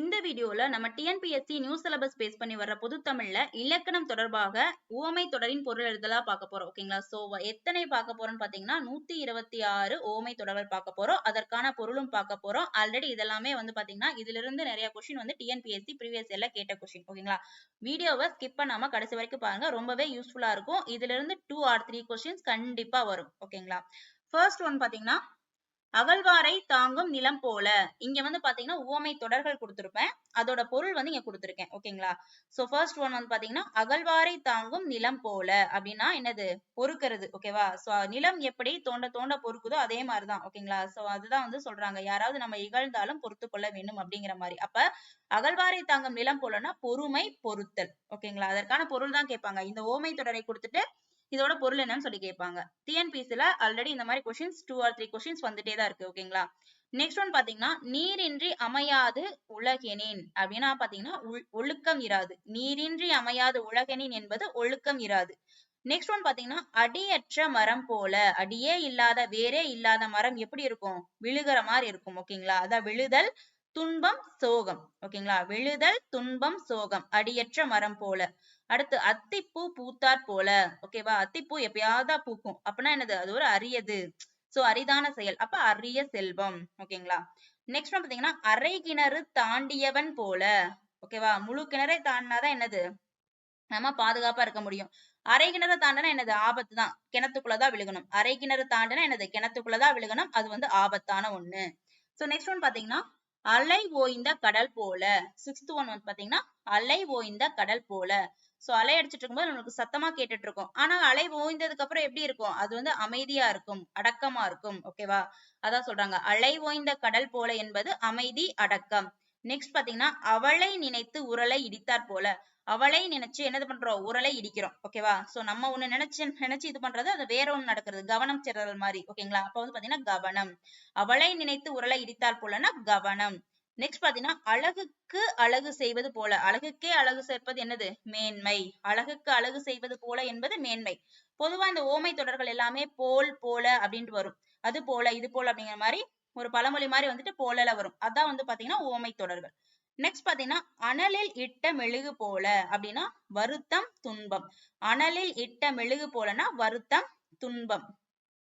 இந்த வீடியோல நம்ம டிஎன்பிஎஸ்சி நியூ சிலபஸ் பேஸ் பண்ணி வர்ற பொது தமிழ்ல இலக்கணம் தொடர்பாக உவமை தொடரின் பொருள் எழுதலா பார்க்க போறோம். ஓகேங்களா சோ எத்தனை பார்க்க போறோம்னு பாத்தீங்கன்னா நூத்தி இருபத்தி ஆறு ஓமை தொடர்கள் பார்க்க போறோம். அதற்கான பொருளும் பார்க்க போறோம். ஆல்ரெடி இதெல்லாமே வந்து பாத்தீங்கன்னா இதுல இருந்து நிறைய கொஸ்டின் வந்து டிஎன்பிஎஸ்சி ப்ரீவியஸ் இயர்ல கேட்ட கொஸ்டின் ஓகேங்களா வீடியோவை ஸ்கிப் பண்ணாம கடைசி வரைக்கும் பாருங்க. ரொம்பவே யூஸ்ஃபுல்லா இருக்கும். இதுல இருந்து டூ ஆர் த்ரீ கொஸ்டின்ஸ் கண்டிப்பா வரும். ஓகேங்களா ஃபர்ஸ்ட் ஒன் பாத்தீங்கன்னா அகழ்வாரை தாங்கும் நிலம் போல. இங்க வந்து பாத்தீங்கன்னா உவமை தொடர்கள் கொடுத்திருப்பேன். அதோட பொருள் வந்து இங்க கொடுத்திருக்கேன். ஓகேங்களா? சோ ஃபர்ஸ்ட் ஒன் வந்து பாத்தீங்கன்னா அகழ்வாரை தாங்கும் நிலம் போல அப்படின்னா என்னது? பொறுக்கிறது. ஓகேவா? சோ நிலம் எப்படி தோண்ட தோண்ட பொறுக்குதோ அதே மாதிரிதான். ஓகேங்களா? சோ அதுதான் வந்து சொல்றாங்க. யாராவது நம்ம இகழ்ந்தாலும் பொறுத்து கொள்ள வேண்டும் அப்படிங்கிற மாதிரி. அப்ப அகழ்வாரை தாங்கும் நிலம் போலன்னா பொறுமை பொறுத்தல். ஓகேங்களா? அதற்கான பொருள் தான் கேட்பாங்க. இந்த ஓமை தொடரை கொடுத்துட்டு இதோட பொருள் என்னன்னு சொல்லி கேட்பாங்க. டிஎன்பிசில ஆல்ரெடி இந்த மாதிரி questions two or three questions வந்துட்டே தான் இருக்கு ஓகேங்களா நெக்ஸ்ட் ஒன் பாத்தீங்கன்னா நீரின்றி அமையாது உலகெனின். அப்படின்னா பாத்தீங்கன்னா ஒழுக்கம் இராது. நீரின்றி அமையாது உலகெனின் என்பது ஒழுக்கம் இராது. நெக்ஸ்ட் ஒன் பாத்தீங்கன்னா அடியற்ற மரம் போல அடியே இல்லாத வேறே இல்லாத மரம் எப்படி இருக்கும்? விழுகிற மாதிரி இருக்கும் ஓகேங்களா அதான் விழுதல் துன்பம் சோகம் ஓகேங்களா விழுதல் துன்பம் சோகம் அடியற்ற மரம் போல. அடுத்து அத்திப்பூ பூத்தாற் போல. ஓகேவா அத்திப்பூ எப்பயாவது பூக்கும். அப்படின்னா என்னது? அது ஒரு அரியது. சோ அரிதான செயல். அப்ப அரிய செல்வம். ஓகேங்களா நெக்ஸ்ட் பாத்தீங்கன்னா அரை கிணறு தாண்டியவன் போல. ஓகேவா முழு கிணறை தாண்டினாதான் என்னது? நம்ம பாதுகாப்பா இருக்க முடியும். அரை கிணறு தாண்டினா என்னது? ஆபத்து தான். கிணத்துக்குள்ளதான் விழுகணும். அரை கிணறு தாண்டினா என்னது? கிணத்துக்குள்ளதான் விழுகணும். அது வந்து ஆபத்தான ஒண்ணு. சோ நெக்ஸ்ட் ஒன் பாத்தீங்கன்னா அலை ஓய்ந்த கடல் போல. சிக்ஸ்த் ஒன் வந்து பாத்தீங்கன்னா அலை ஓய்ந்த கடல் போல. சோ அலை அடிச்சிட்டு இருக்கும்போது நம்மளுக்கு சத்தமா கேட்டுட்டு இருக்கும். ஆனா அலை ஓய்ந்ததுக்கு அப்புறம் எப்படி இருக்கும்? அது வந்து அமைதியா இருக்கும் அடக்கமா இருக்கும். ஓகேவா அதான் சொல்றாங்க. அலை ஓய்ந்த கடல் போல என்பது அமைதி அடக்கம். நெக்ஸ்ட் பாத்தீங்கன்னா அவளை நினைத்து உரலை இடித்தார் போல. அவளை நினைச்சு என்னது பண்றோம்? உரலை இடிக்கிறோம். ஓகேவா சோ நம்ம ஒண்ணு நினைச்சு நினைச்சு இது பண்றது அது வேற ஒண்ணு நடக்கிறது. கவனம் சிறல் மாதிரி. ஓகேங்களா அப்ப வந்து பாத்தீங்கன்னா கவனம். அவளை நினைத்து உரலை இடித்தார் போலன்னா கவனம். நெக்ஸ்ட் பாத்தீங்கன்னா அழகுக்கு அழகு செய்வது போல. அழகுக்கே அழகு சேர்ப்பது என்னது? மேன்மை. அழகுக்கு அழகு செய்வது போல என்பது மேன்மை. பொதுவா இந்த ஓமை தொடர்கள் எல்லாமே போல் போல அப்படின்ட்டு வரும். அது போல இது போல அப்படிங்கிற மாதிரி ஒரு பழமொழி மாதிரி வந்துட்டு போலல வரும். அதான் வந்து பாத்தீங்கன்னா ஓமை தொடர்கள். நெக்ஸ்ட் பாத்தீங்கன்னா அனலில் இட்ட மெழுகு போல அப்படின்னா வருத்தம் துன்பம். அனலில் இட்ட மெழுகு போலனா வருத்தம் துன்பம்.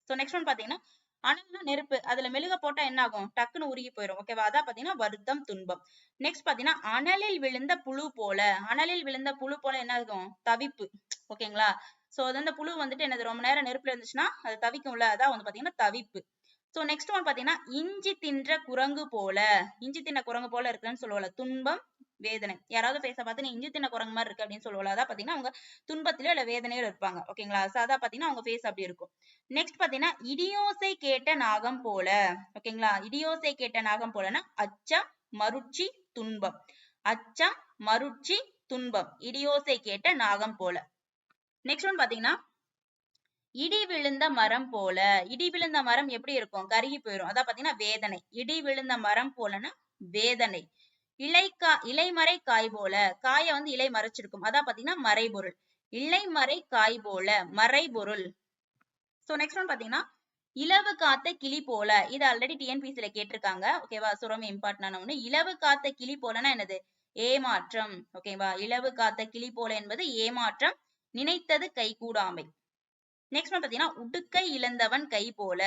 சோ நெக்ஸ்ட் ஒன் பாத்தீங்கன்னா அனல்னா நெருப்பு அதுல மெழுக போட்டா என்ன ஆகும் டக்குன்னு உருகி போயிடும் ஓகேவா அதான் பாத்தீங்கன்னா வருத்தம் துன்பம். நெக்ஸ்ட் பாத்தீங்கன்னா அனலில் விழுந்த புழு போல. அனலில் விழுந்த புழு போல என்ன ஆகும்? தவிப்பு. ஓகேங்களா சோ அது அந்த புழு வந்துட்டு என்னது? ரொம்ப நேரம் நெருப்புல இருந்துச்சுன்னா அது தவிக்கும்ல? அதான் வந்து பாத்தீங்கன்னா தவிப்பு. சோ நெக்ஸ்ட் ஒன் பாத்தீங்கன்னா இஞ்சி தின்ற குரங்கு போல. இஞ்சி தின்ன குரங்கு போல இருக்குன்னு சொல்லுவாங்க துன்பம் வேதனை. யாராவது பேச பார்த்து இஞ்சி தின்ன குரங்கு மாதிரி இருக்கு அப்படின்னு சொல்லுவோம் அதான் பாத்தீங்கன்னா அவங்க துன்பத்திலயோ இல்ல வேதனையில இருப்பாங்க. ஓகேங்களா? அதான் பாத்தீங்கன்னா அவங்க ஃபேஸ் அப்படி இருக்கும். நெக்ஸ்ட் பாத்தீங்கன்னா இடியோசை கேட்ட நாகம் போல. ஓகேங்களா? இடியோசை கேட்ட நாகம் போலன்னா அச்சம் மருட்சி துன்பம். அச்சம் மருட்சி துன்பம். இடியோசை கேட்ட நாகம் போல. நெக்ஸ்ட் ஒன் பாத்தீங்கன்னா இடி விழுந்த மரம் போல. இடி விழுந்த மரம் எப்படி இருக்கும்? கருகி போயிடும் அதான் பாத்தீங்கன்னா வேதனை. இடி விழுந்த மரம் போலன்னா வேதனை. இலைக்கா இலைமறை காய் போல காய வந்து இலை மறைச்சிருக்கும். அதான் பாத்தீங்கன்னா மறைபொருள். இலைமறை காய் போல மறைபொருள். சோ நெக்ஸ்ட் ஒன் பாத்தீங்கன்னா இலவு காத்த கிளி போல. இது ஆல்ரெடி டிஎன்பிசில கேட்டிருக்காங்க. ஓகேவா சோ ரொம்ப இம்பார்ட்டன்டான ஒண்ணு இலவு காத்த கிளி போலன்னா என்னது? ஏமாற்றம். ஓகேவா இலவு காத்த கிளி போல என்பது ஏமாற்றம் நினைத்தது கை கூடாமை நெக்ஸ்ட் ஒன் பாத்தீங்கன்னா உடுக்கை இழந்தவன் கை போல.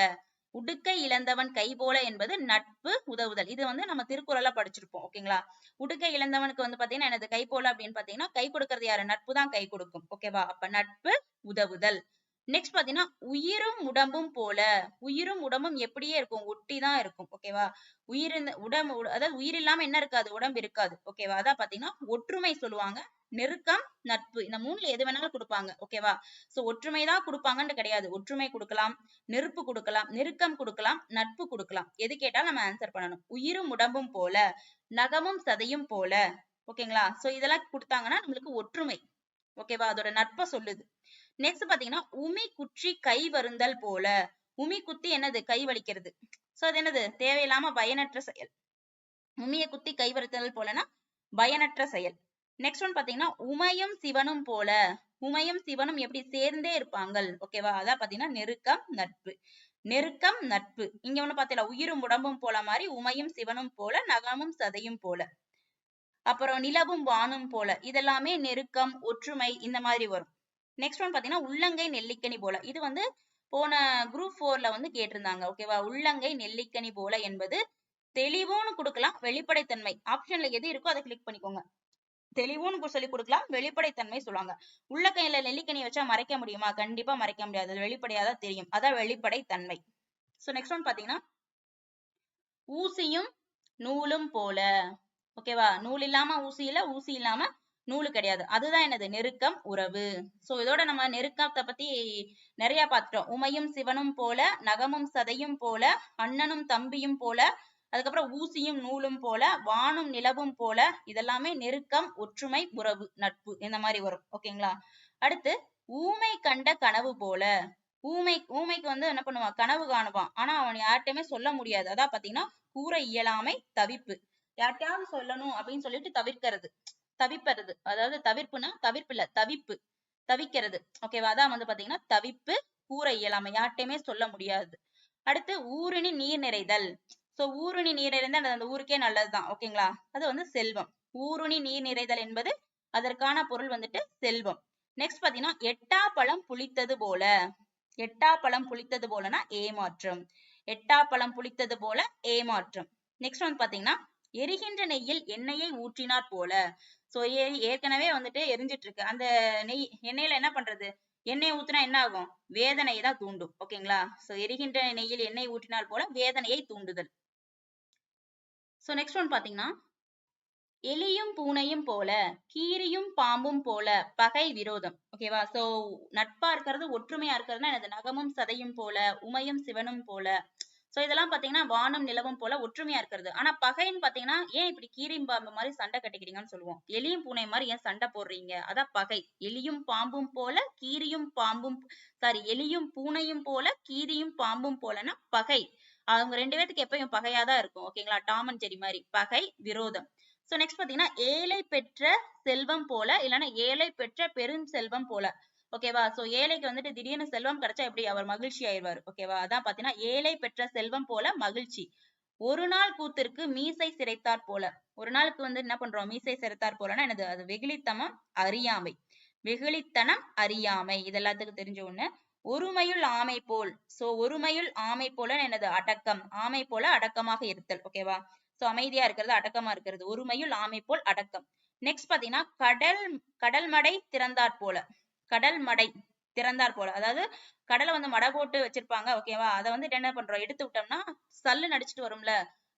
உடுக்கை இழந்தவன் கை போல என்பது நட்பு உதவுதல். இது வந்து நம்ம திருக்குறள படிச்சிருப்போம் ஓகேங்களா உடுக்கை இழந்தவனுக்கு வந்து பாத்தீங்கன்னா எனது கை போல அப்படின்னு பாத்தீங்கன்னா கை கொடுக்கறது யாரு? நட்பு தான் கை கொடுக்கும் ஓகேவா அப்ப நட்பு உதவுதல். நெக்ஸ்ட் பாத்தீங்கன்னா உயிரும் உடம்பும் போல உயிரும் உடம்பும் எப்படியே இருக்கும்? ஒட்டி தான் இருக்கும் ஓகேவா உயிர் உடம்பு அதாவது உயிர் இல்லாம என்ன இருக்காது? உடம்பு இருக்காது ஓகேவா அதான் பாத்தீங்கன்னா ஒற்றுமை சொல்லுவாங்க. நெருக்கம் நட்பு இந்த மூணுல எது வேணாலும் கொடுப்பாங்க ஓகேவா சோ ஒற்றுமை தான் கொடுப்பாங்கன்னு கிடையாது. ஒற்றுமை கொடுக்கலாம் நெருப்பு கொடுக்கலாம் நெருக்கம் கொடுக்கலாம் நட்பு கொடுக்கலாம். எது கேட்டாலும் நம்ம ஆன்சர் பண்ணணும். உயிரும் உடம்பும் போல நகமும் சதையும் போல ஓகேங்களா சோ இதெல்லாம் கொடுத்தாங்கன்னா நம்மளுக்கு ஒற்றுமை ஓகேவா அதோட நட்பை சொல்லுது. நெக்ஸ்ட் பாத்தீங்கன்னா உமி குற்றி கை வருந்தல் போல. உமி குத்தி என்னது? கை வலிக்கிறது. சோ அது என்னது? தேவையில்லாம பயனற்ற செயல். உமியை குத்தி கை வருத்தல் போலனா பயனற்ற செயல். நெக்ஸ்ட் ஒன் பாத்தீங்கன்னா உமையும் சிவனும் போல. உமையும் சிவனும் எப்படி சேர்ந்தே இருப்பாங்கள்? ஓகேவா அதான் பாத்தீங்கன்னா நெருக்கம் நட்பு. நெருக்கம் நட்பு. இங்க ஒண்ணு பாத்தீங்களா? உயிரும் உடம்பும் போல மாதிரி உமையும் சிவனும் போல நகமும் சதையும் போல. அப்புறம் நிலவும் வானும் போல. இதெல்லாமே நெருக்கம் ஒற்றுமை இந்த மாதிரி வரும். நெக்ஸ்ட் ஒன் பாத்தீங்கன்னா உள்ளங்கை நெல்லிக்கனி போல. இது வந்து போன குரூப் ஃபோர்ல வந்து கேட்டிருந்தாங்க ஓகேவா உள்ளங்கை நெல்லிக்கனி போல என்பது தெளிவுன்னு கொடுக்கலாம் வெளிப்படைத்தன்மை. ஆப்ஷன்ல எது இருக்கோ அதை கிளிக் பண்ணிக்கோங்க. தெளிவுன்னு சொல்லி கொடுக்கலாம் வெளிப்படைத்தன்மை சொல்லுவாங்க. உள்ள கையில நெல்லிக்கனி வச்சா மறைக்க முடியுமா? கண்டிப்பா மறைக்க முடியாது. அது வெளிப்படையா தான் தெரியும். அதான் வெளிப்படைத்தன்மை. சோ நெக்ஸ்ட் ஒன் பாத்தீங்கன்னா ஊசியும் நூலும் போல. ஓகேவா நூல் இல்லாம ஊசி இல்ல ஊசி இல்லாம நூலு கிடையாது. அதுதான் என்னது? நெருக்கம் உறவு. சோ இதோட நம்ம நெருக்கத்தை பத்தி நிறைய பார்த்துட்டோம். உமையும் சிவனும் போல நகமும் சதையும் போல அண்ணனும் தம்பியும் போல அதுக்கப்புறம் ஊசியும் நூலும் போல வானும் நிலவும் போல இதெல்லாமே நெருக்கம் ஒற்றுமை உறவு நட்பு இந்த மாதிரி வரும். ஓகேங்களா அடுத்து ஊமை கண்ட கனவு போல. ஊமை ஊமைக்கு வந்து என்ன பண்ணுவான்? கனவு காணுவான். ஆனா அவன் யார்கிட்டயுமே சொல்ல முடியாது. அதான் பாத்தீங்கன்னா கூற இயலாமை தவிப்பு. யார்கிட்டயாவது சொல்லணும் அப்படின்னு சொல்லிட்டு தவிர்க்கிறது. தவிப்பறது. அதாவது தவிர்ப்புனா தவிர்ப்பு இல்ல தவிப்பு. தவிக்கிறது. ஓகேவா அதான் வந்து பாத்தீங்கன்னா தவிப்பு கூற இயலாம. யார்ட்டையுமே சொல்ல முடியாது. அடுத்து ஊருணி நீர் நிறைதல் சோ ஊருணி நீர் நிறைந்தால் அந்த ஊருக்கே நல்லதுதான். ஓகேங்களா அது வந்து செல்வம். ஊருணி நீர் நிறைதல் என்பது அதற்கான பொருள் வந்துட்டு செல்வம். நெக்ஸ்ட் பாத்தீங்கன்னா எட்டா பழம் புளித்தது போல. எட்டா பழம் புளித்தது போலனா ஏமாற்றம். எட்டா பழம் புளித்தது போல ஏமாற்றம். நெக்ஸ்ட் வந்து பாத்தீங்கன்னா எரிகின்ற நெய்யில் எண்ணெயை ஊற்றினார் போல. சோ ஏற்கனவே வந்துட்டு எரிஞ்சிட்டு இருக்கு அந்த நெய் எண்ணெயில என்ன பண்றது? எண்ணெய் ஊத்துனா என்ன ஆகும்? வேதனையை தான் தூண்டும். ஓகேங்களா? சோ எரிகின்ற நெய்யில் எண்ணெய் ஊற்றினால் போல வேதனையை தூண்டுதல். சோ நெக்ஸ்ட் ஒன் பாத்தீங்கன்னா எலியும் பூனையும் போல கீரியும் பாம்பும் போல பகை விரோதம். ஓகேவா? சோ நட்பா இருக்கிறது ஒற்றுமையா இருக்கிறதுனா எனது நகமும் சதையும் போல உமையும் சிவனும் போல சோ இதெல்லாம் பாத்தீங்கன்னா வானம் நிலவும் போல ஒற்றுமையா இருக்கிறது. ஆனா பகைன்னு பாத்தீங்கன்னா ஏன் இப்படி கீரியும் பாம்பு மாதிரி சண்டை கட்டிக்கிறீங்கன்னு சொல்லுவோம். எலியும் பூனை மாதிரி ஏன் சண்டை போடுறீங்க? அதான் பகை. எலியும் பாம்பும் போல கீரியும் பாம்பும் சாரி எலியும் பூனையும் போல கீரியும் பாம்பும் போலன்னா பகை. அவங்க ரெண்டு பேர்த்துக்கு எப்பயும் பகையாதான் இருக்கும். ஓகேங்களா டாமன் செடி மாதிரி. பகை விரோதம். சோ நெக்ஸ்ட் பாத்தீங்கன்னா ஏழை பெற்ற செல்வம் போல இல்லைன்னா ஏழை பெற்ற பெரும் செல்வம் போல. ஓகேவா சோ ஏழைக்கு வந்துட்டு திடீர்னு செல்வம் கிடைச்சா எப்படி? அவர் மகிழ்ச்சி ஆயிடுவார். ஓகேவா அதான் பாத்தீங்கன்னா ஏழை பெற்ற செல்வம் போல மகிழ்ச்சி. ஒரு நாள் கூத்திற்கு மீசை சிறைத்தார் போல. ஒரு நாளுக்கு வந்து என்ன பண்றோம்? மீசை சிறைத்தார் போலன்னா என்னது? அது வெகுளித்தனம் அறியாமை. வெகுளித்தனம் அறியாமை. இது எல்லாத்துக்கும் தெரிஞ்ச ஒண்ணு. ஒருமையுள் ஆமை போல். சோ ஒருமையுள் ஆமை போல எனது அடக்கம். ஆமை போல அடக்கமாக இருத்தல். ஓகேவா சோ அமைதியா இருக்கிறது அடக்கமா இருக்கிறது. ஒருமையுள் ஆமை போல் அடக்கம். நெக்ஸ்ட் பாத்தீங்கன்னா கடல் கடல் மடை திறந்தாற் போல. கடல் மடை திறந்தாற் போல. அதாவது கடலை வந்து மடை போட்டு வச்சிருப்பாங்க ஓகேவா அதை வந்து என்ன பண்றோம்? எடுத்து விட்டோம்னா சல்லுன்னு அடிச்சிட்டு வரும்ல?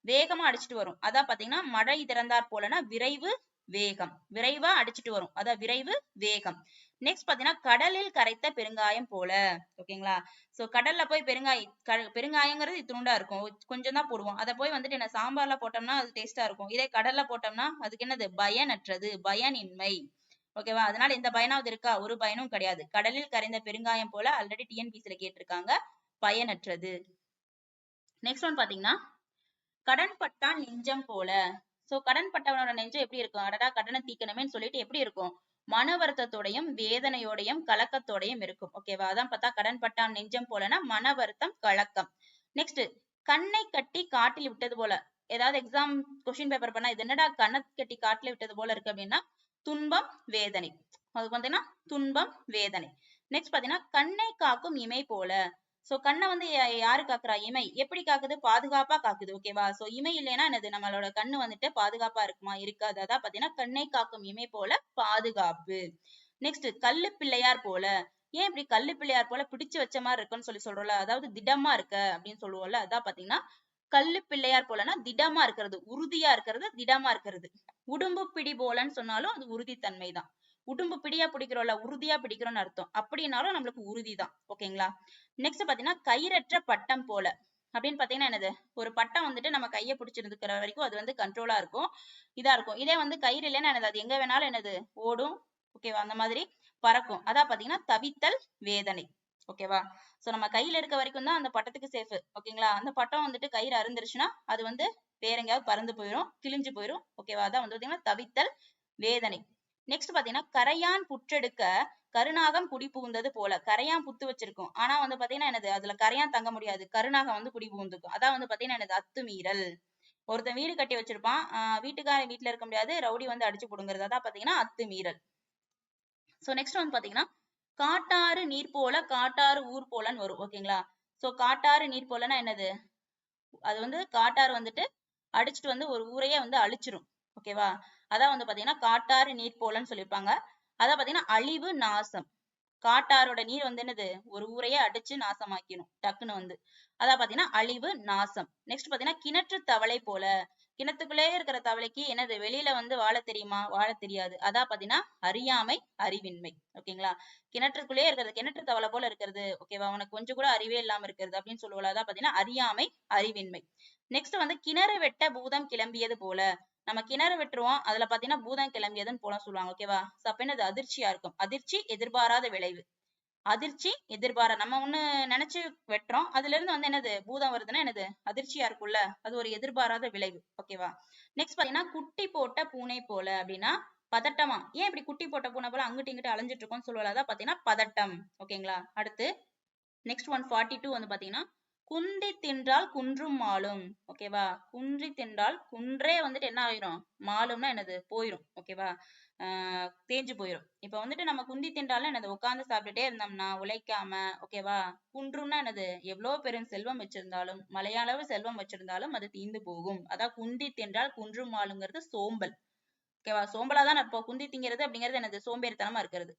வேகமா அடிச்சிட்டு வரும். அதான் பாத்தீங்கன்னா மழை திறந்தாற் போலனா விரைவு வேகம். விரைவா அடிச்சிட்டு வரும். அதான் விரைவு வேகம். நெக்ஸ்ட் பாத்தீங்கன்னா கடலில் கரைத்த பெருங்காயம் போல. ஓகேங்களா சோ கடல்ல போய் பெருங்காயம் பெருங்காயங்கிறது இத்தினுண்டா இருக்கும். கொஞ்சம் தான் போடுவோம். அதை போய் வந்துட்டு என்ன சாம்பார்ல போட்டோம்னா அது டேஸ்டா இருக்கும். இதே கடல்ல போட்டோம்னா அதுக்கு என்னது? பயனற்றது. பயனின்மை. ஓகேவா அதனால இந்த பயனாவது இருக்கா? ஒரு பயனும் கிடையாது. கடலில் கரைந்த பெருங்காயம் போல ஆல்ரெடி டிஎன்பிசில கேட்டிருக்காங்க. பயனற்றது. நெக்ஸ்ட் ஒன் பாத்தீங்கன்னா கடன் பட்டான் நெஞ்சம் போல. சோ கடன் பட்டவனோட நெஞ்சம் எப்படி இருக்கும்? அடடா கடனை தீக்கணுமே சொல்லிட்டு எப்படி இருக்கும்? மன வருத்தத்தோடையும் வேதனையோடையும் கலக்கத்தோடையும் இருக்கும். ஓகேவா அதான் பார்த்தா கடன் பட்டான் நெஞ்சம் போலனா மன வருத்தம் கலக்கம். நெக்ஸ்ட் கண்ணை கட்டி காட்டில் விட்டது போல. ஏதாவது எக்ஸாம் கொஸ்டின் பேப்பர் பண்ணா இது என்னடா கண்ணை கட்டி காட்டில் விட்டது போல இருக்கு அப்படின்னா துன்பம் வேதனை. அது பாத்தீங்கன்னா துன்பம் வேதனை. நெக்ஸ்ட் பாத்தீங்கன்னா கண்ணை காக்கும் இமை போல. சோ கண்ணை வந்து யாரு காக்குறா? இமை. எப்படி காக்குது? பாதுகாப்பா காக்குது ஓகேவா சோ இமை இல்லைன்னா என்னது? நம்மளோட கண்ணு வந்துட்டு பாதுகாப்பா இருக்குமா? இருக்காது. அதான் பாத்தீங்கன்னா கண்ணை காக்கும் இமை போல பாதுகாப்பு. நெக்ஸ்ட் கல்லு பிள்ளையார் போல. ஏன் இப்படி கல்லு பிள்ளையார் போல பிடிச்சு வச்ச மாதிரி இருக்குன்னு சொல்லி சொல்றோம்ல? அதாவது திடமா இருக்க அப்படின்னு சொல்லுவோம்ல? அதான் பாத்தீங்கன்னா கல்லு பிள்ளையார் போலனா திடமா இருக்கிறது உறுதியா இருக்கிறது திடமா இருக்கிறது. உடும்பு பிடி போலன்னு சொன்னாலும் அது உறுதித்தன்மை தான் உடும்பு பிடியா பிடிக்கிறோம்ல உறுதியா பிடிக்கிறோம்னு அர்த்தம். அப்படின்னாலும் நம்மளுக்கு உறுதி தான் ஓகேங்களா? நெக்ஸ்ட் பாத்தீங்கன்னா கயிறற்ற பட்டம் போல. அப்படின்னு பாத்தீங்கன்னா என்னது? ஒரு பட்டம் வந்துட்டு நம்ம கையை பிடிச்சிருந்துக்கிற வரைக்கும் அது வந்து கண்ட்ரோலா இருக்கும். இதா இருக்கும். இதே வந்து கயிறு இல்லைன்னா என்னது? அது எங்க வேணாலும் என்னது? ஓடும். ஓகேவா? அந்த மாதிரி பறக்கும். அதான் பாத்தீங்கன்னா தவித்தல் வேதனை. ஓகேவா சோ நம்ம கையில இருக்க வரைக்கும் தான் அந்த பட்டத்துக்கு சேஃப் ஓகேங்களா அந்த பட்டம் வந்துட்டு கயிறு அருந்துருச்சுன்னா அது வந்து வேற எங்கேயாவது பறந்து போயிடும் கிழிஞ்சு போயிடும் ஓகேவா அதான் வந்து பாத்தீங்கன்னா தவித்தல் வேதனை. நெக்ஸ்ட் பாத்தீங்கன்னா கரையான் புற்றெடுக்க கருநாகம் குடி புகுந்தது போல. கரையான் புத்து வச்சிருக்கும். ஆனா வந்து பாத்தீங்கன்னா என்னது? அதுல கரையான் தங்க முடியாது. கருநாகம் வந்து குடி புகுந்துக்கும் அதான் வந்து பாத்தீங்கன்னா என்னது? அத்துமீறல். ஒருத்தன் வீடு கட்டி வச்சிருப்பான். ஆஹ் வீட்டுக்காரன் வீட்டுல இருக்க முடியாது. ரவுடி வந்து அடிச்சு புடுங்குறது. அதான் பாத்தீங்கன்னா அத்துமீறல். சோ நெக்ஸ்ட் வந்து பாத்தீங்கன்னா காட்டாறு நீர் போல காட்டாறு ஊர் போலன்னு வரும் ஓகேங்களா? சோ காட்டாறு நீர் போலன்னா என்னது? அது வந்து காட்டாறு வந்துட்டு அடிச்சுட்டு வந்து ஒரு ஊரையே வந்து அழிச்சிரும் ஓகேவா? அதான் வந்து பாத்தீங்கன்னா காட்டாறு நீர் போலன்னு சொல்லியிருப்பாங்க. அதான் பாத்தீங்கன்னா அழிவு நாசம். காட்டாரோட நீர் வந்து என்னது? ஒரு ஊரையே அடிச்சு நாசமாக்கிடும் டக்குன்னு வந்து. அதான் பாத்தீங்கன்னா அழிவு நாசம். நெக்ஸ்ட் பாத்தீங்கன்னா கிணற்று தவளை போல கிணத்துக்குள்ளே இருக்கிற தவளைக்கு என்னது? வெளியில வந்து வாழ தெரியுமா? வாழ தெரியாது. அதான் பாத்தீங்கன்னா அறியாமை அறிவின்மை. ஓகேங்களா? கிணற்றுக்குள்ளே இருக்கிறது கிணற்று தவளை போல இருக்கிறது. ஓகேவா? உனக்கு கொஞ்சம் கூட அறிவே இல்லாம இருக்கிறது அப்படின்னு சொல்லுவோம் அதான் பாத்தீங்கன்னா அறியாமை அறிவின்மை. நெக்ஸ்ட் வந்து கிணறு வெட்ட பூதம் கிளம்பியது போல. நம்ம கிணறு வெட்டுருவோம் அதுல பாத்தீங்கன்னா பூதம் கிளம்பியதுன்னு போல சொல்லுவாங்க. ஓகேவா? சோ அப்ப என்னது? அதிர்ச்சியா இருக்கும். அதிர்ச்சி எதிர்பாராத விளைவு. அதிர்ச்சி எதிர்பாரா நம்ம ஒண்ணு நினைச்சு வெட்டுறோம். அதுல இருந்து வந்து என்னது? பூதம் வருதுன்னா என்னது? அதிர்ச்சியா இருக்கும்ல? அது ஒரு எதிர்பாராத விளைவு. ஓகேவா நெக்ஸ்ட் பாத்தீங்கன்னா குட்டி போட்ட பூனை போல அப்படின்னா பதட்டமா. ஏன் இப்படி குட்டி போட்ட பூனை போல அங்கிட்டு இங்கிட்டு அலைஞ்சிட்டு இருக்கோம்னு சொல்லுவாங்க அதான் பாத்தீங்கன்னா பதட்டம். ஓகேங்களா அடுத்து நெக்ஸ்ட் ஒன் ஃபார்ட்டி டூ வந்து பாத்தீங்கன்னா குந்தி தின்றால் குன்றும் மாலும். ஓகேவா குன்றி தின்றால் குன்றே வந்துட்டு என்ன ஆயிரும்? மாலும்னா என்னது? போயிரும். ஓகேவா தேஞ்சு போயிரும். இப்ப வந்துட்டு நம்ம குந்தி தின்றாலும் என்னது உட்கார்ந்து சாப்பிட்டுட்டே இருந்தோம்னா உழைக்காம ஓகேவா குன்றும்னா என்னது எவ்வளோ பெரும் செல்வம் வச்சிருந்தாலும் மலையளவு செல்வம் வச்சிருந்தாலும் அது தீந்து போகும். அதான் குந்தி தின்றால் குன்றும் ஆளுங்கிறது சோம்பல். ஓகேவா சோம்பலா தான் இப்போ குந்தி திங்கிறது அப்படிங்கிறது என்னது சோம்பேறித்தனமா இருக்கிறது.